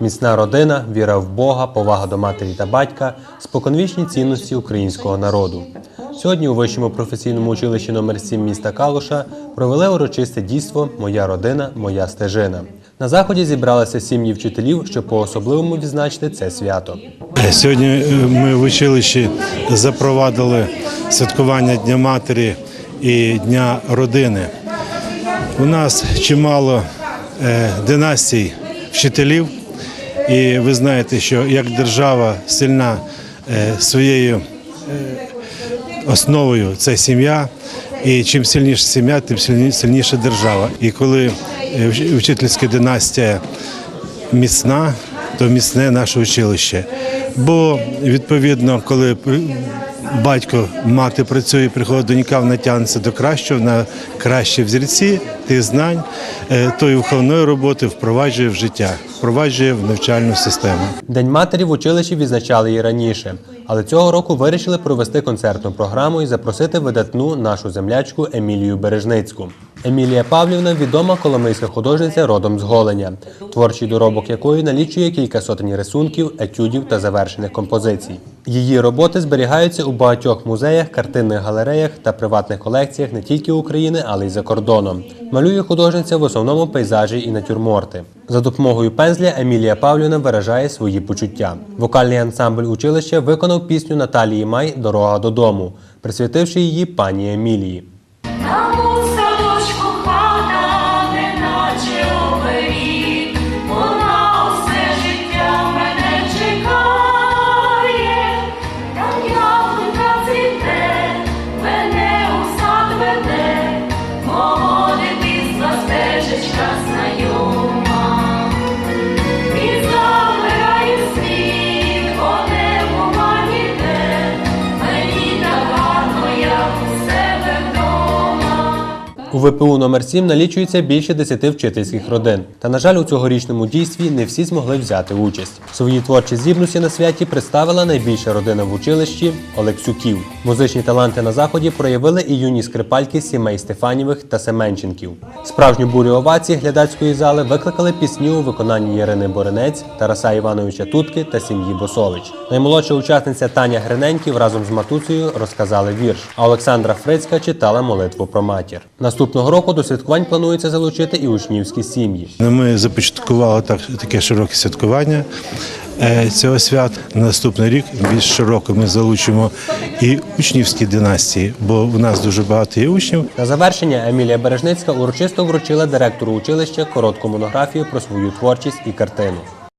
Міцна родина, віра в Бога, повага до матері та батька споконвічні цінності українського народу. Сьогодні у вищому професійному училищі номер 7 міста Калуша провели урочисте дійство Моя родина, моя стежина. На заході зібралися сім'ї вчителів, щоб по-особливому відзначити це свято. Сьогодні е, ми в училищі запровадили святкування Дня матері і Дня родини. У нас чимало е, династій вчителів, і ви знаєте, що як держава сильна е, своєю е, основою це сім'я. І чим сильніша сім'я, тим сильніша держава. І коли е, вчительська династія міцна, то міцне наше училище. Бо відповідно, коли батько, мати працює, приходить донька, вона тягнеться до кращого, на кращі взірці тих знань, е, тої виховної роботи впроваджує в життя, впроваджує в навчальну систему. День матері в училищі відзначали і раніше, але цього року вирішили провести концертну програму і запросити видатну нашу землячку Емілію Бережницьку. Емілія Павлівна відома коломийська художниця родом з Голеня, творчий доробок якої налічує кілька сотень рисунків, етюдів та завершених композицій. Її роботи зберігаються у багатьох музеях, картинних галереях та приватних колекціях не тільки України, але й за кордоном. Малює художниця в основному пейзажі і натюрморти. За допомогою пензля Емілія Павлівна виражає свої почуття. Вокальний ансамбль училища виконав пісню Наталії Май Дорога додому, присвятивши її пані Емілії. У ВПУ номер 7 налічується більше 10 вчительських родин. Та, на жаль, у цьогорічному дійстві не всі змогли взяти участь. Свої творчі здібності на святі представила найбільша родина в училищі Олексюків. Музичні таланти на заході проявили і юні скрипальки сімей Стефанівих та Семенченків. Справжню бурю овацій глядацької зали викликали пісні у виконанні Ярини Боринець, Тараса Івановича Тутки та сім'ї Босович. Наймолодша учасниця Таня Гриненьків разом з матуцею розказали вірш, а Олександра Фрицька читала молитву про матір. Наступного року до святкувань планується залучити і учнівські сім'ї. Ми започаткували так, таке широке святкування е, цього свята. На наступний рік більш широко ми залучимо і учнівські династії, бо у нас дуже багато є учнів. На завершення Емілія Бережницька урочисто вручила директору училища коротку монографію про свою творчість і картину.